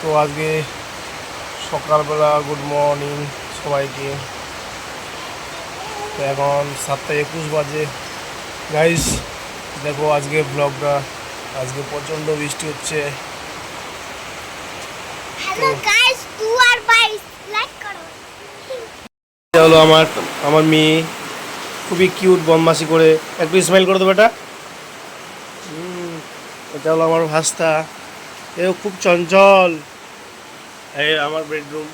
তো আজকে সকালবেলা গুড মর্নিং সবাইকে। তো এখন সাতটা একুশ বাজে। গাইস দেখো আজকে ব্লগটা আজকে প্রচণ্ড বৃষ্টি হচ্ছে। হলো আমার আমার মেয়ে। খুবই কিউট বদমাসি করে। একটু স্মাইল করে দেবো এটা এটা হলো আমার ভাস্তা। এও খুব চঞ্চল। এই আমার বেডরুম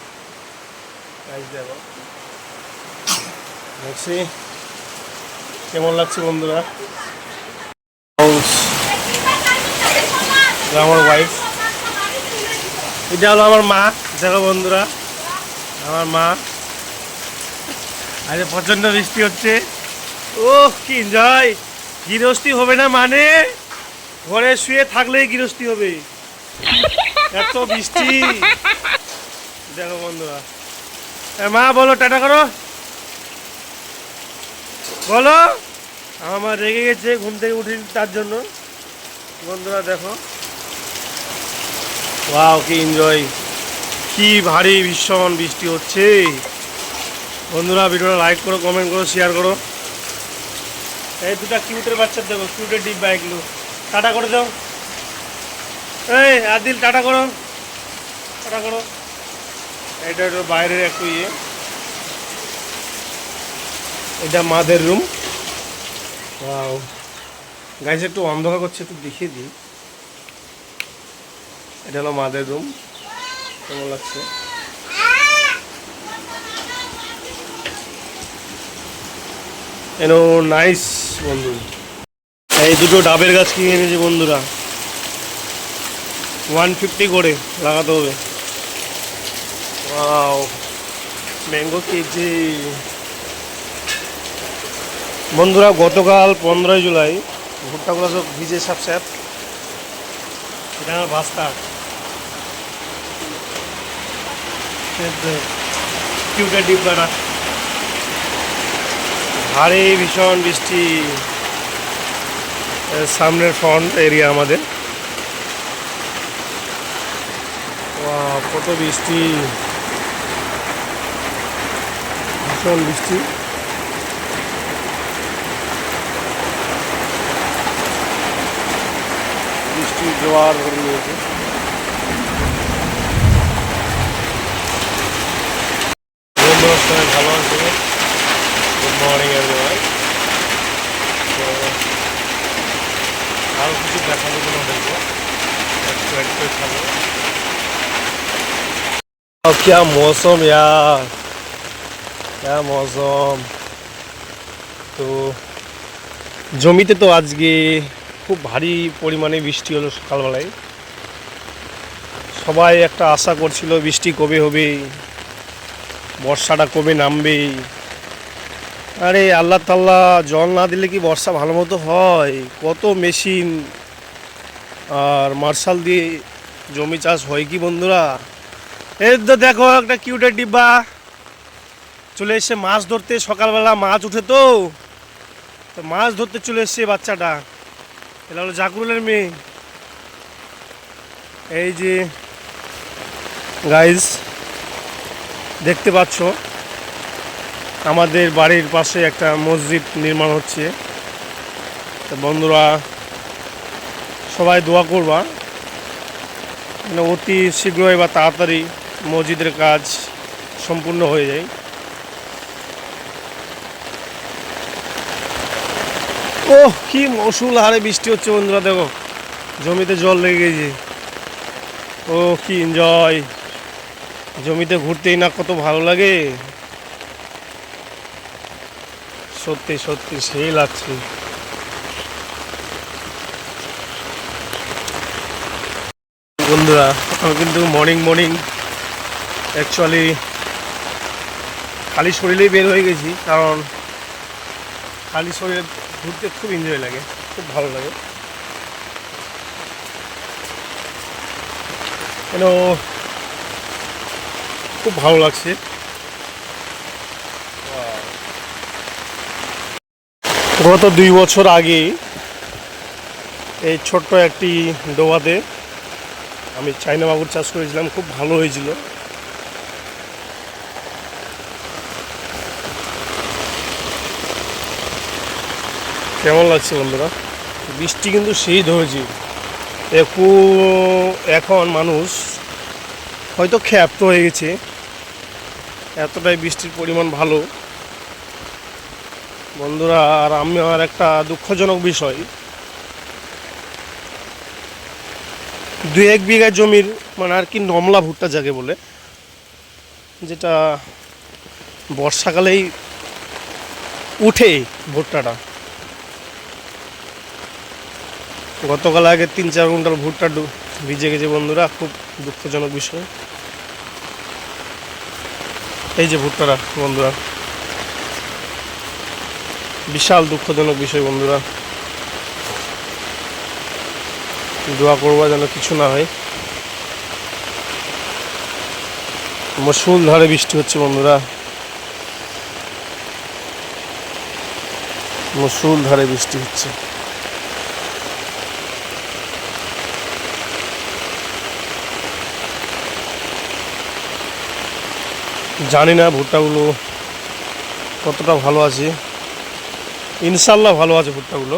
দেখো। দেখছি। কেমন লাগছে বন্ধুরা? আমার ওয়াইফ এটা হলো আমার মা। দেখো বন্ধুরা। আমার মা। আরে প্রচণ্ড বৃষ্টি হচ্ছে। ও কি এনজয় গৃহস্থী হবে না মানে? ঘরে শুয়ে থাকলেই গৃহস্থী হবে। এত বৃষ্টি। দেখো বন্ধুরা। মা, বলো, টাটা করো। বলো, আমার রেগে গেছে ঘুম থেকে উঠি তার জন্য। বন্ধুরা, দেখো। ওয়াও, কি এনজয় কি ভারী ভীষণ বৃষ্টি হচ্ছে। বন্ধুরা, ভিডিওটা লাইক করো কমেন্ট করো শেয়ার করো। এই দুটা কিউটের বাচ্চা দেখো কিউটের ডিব্বা এগুলো। টাটা করে দাও। এই, আদিল, টাটা করো। টাটা করো। এটা একটু বাইরের একটু ইয়ে। এটা মাদের রুম। গাইজ একটু অন্ধকার করছে, একটু দেখিয়ে দিই। এটা হলো মাদের রুম। কেমন লাগছে? এনো নাইস বন্ধু। এই দুটো ডাবের গাছ কিনে এনেছি বন্ধুরা। ওয়ান ফিফটি করে লাগাতে হবে। ম্যাঙ্গো কেজি বন্ধুরা গতকাল পনেরোই জুলাই ভুট্টাগুলো সব ভিজে সাপ স্যাপ। এটা আমার ভাস্তা কিউটের ডিব্বাটা ভারী ভীষণ বৃষ্টি। সামনের ফ্রন্ট এরিয়া আমাদের। কত বৃষ্টি? ভীষণ বৃষ্টি। বৃষ্টি জোয়ার নিয়েছে সবাই ভালো আছে গুড মর্নিং তো আরও কিছু দেখাবো দেখব একটু একটু খাব। क्या मौसम यार क्या मौसम তো জমিতে তো আজকে খুব ভারী পরিমাণে বৃষ্টি হলো সকালবেলায় সবাই একটা আশা করছিল বৃষ্টি কবে হবে বর্ষাটা কবে নামবে আরে আল্লাহ তাল্লাহ জল না দিলে কি বর্ষা ভালো মতো হয় কত মেশিন আর মার্শাল দিয়ে জমি চাষ হয় কি বন্ধুরা এই তো দেখো, একটা কিউটের ডিব্বা। চলে এসে মাছ ধরতে, সকালবেলা মাছ উঠে তো। তো মাছ ধরতে চলে এসছে বাচ্চাটা। এটা হলো জাকরুলের মেয়ে। এই যে গাইজ দেখতে পাচ্ছ, আমাদের বাড়ির পাশে একটা মসজিদ নির্মাণ হচ্ছে। তো বন্ধুরা, সবাই দোয়া করবা। অতি শীঘ্রই বা তাড়াতাড়ি মসজিদের কাজ সম্পূর্ণ হয়ে যায়। ও কি মসুল হারে বৃষ্টি হচ্ছে বন্ধুরা, দেখো। জমিতে জল লেগে গেছে। ও কি এনজয় জমিতে ঘুরতেই না কত ভালো লাগে। সত্যি সত্যি, সেই লাগছে। বন্ধুরা আমি কিন্তু মর্নিং মর্নিং অ্যাকচুয়ালি খালি শরীরেই বের হয়ে গেছি, কারণ খালি শরীরে ঘুরতে খুব এনজয় লাগে, খুব ভালো লাগে। কেন, খুব ভালো লাগছে। গত দুই বছর আগে এই ছোট্ট একটি ডোবাতে আমি চাইনা মাগুর চাষ করেছিলাম, খুব ভালো হয়েছিল। কেমন লাগছে বন্ধুরা? বৃষ্টি কিন্তু সেই ধরেছি। একু এখন মানুষ হয়তো ক্ষাপ্ত হয়ে গেছে। এতটাই বৃষ্টির পরিমাণ ভালো। বন্ধুরা, আর আমি আর একটা দুঃখজনক বিষয়। দু এক বিঘা জমির মানে আর কি নমলা ভুট্টা যাকে বলে, যেটা বর্ষাকালেই উঠে ভুট্টাটা। গতকাল আগে তিন চার কুইন্টাল ভুট্টা ভিজে গেছে বন্ধুরা, খুব দুঃখজনক বিষয়। এই যে ভুট্টাটা, বন্ধুরা। বিশাল দুঃখজনক বিষয়, বন্ধুরা। দোয়া করবা যেন কিছু না হয়। মসুল ধারে বৃষ্টি হচ্ছে, বন্ধুরা। মসুল ধারে বৃষ্টি হচ্ছে। জানি না ভুট্টাগুলো কতটা ভালো আছে। ইনশাল্লাহ ভালো আছে ভুট্টাগুলো।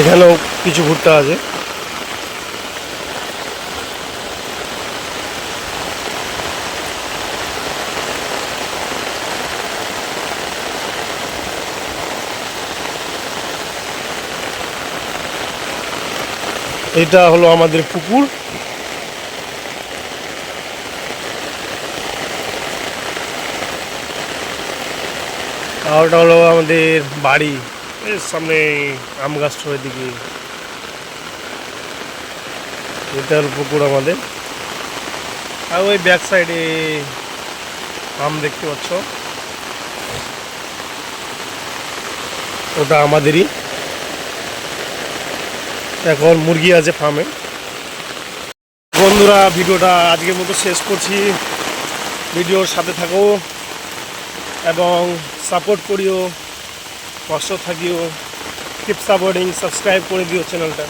এখানেও কিছু ভুট্টা আছে। এটা হলো আমাদের পুকুর। আর ওটা হলো আমাদের বাড়ি এর সামনে আম গাছ দিকে এটা হলো পুকুর আমাদের। আর ওই ব্যাক সাইডে আম দেখতে পাচ্ছ। ওটা আমাদেরই। এখন মুরগি আছে ফার্মে বন্ধুরা, ভিডিওটা আজকের মতো শেষ করছি। ভিডিওর সাথে থাকো। এবং সাপোর্ট করিও পাশে থাকিও। কিপ সাপোর্টিং সাবস্ক্রাইব করে দিও চ্যানেলটা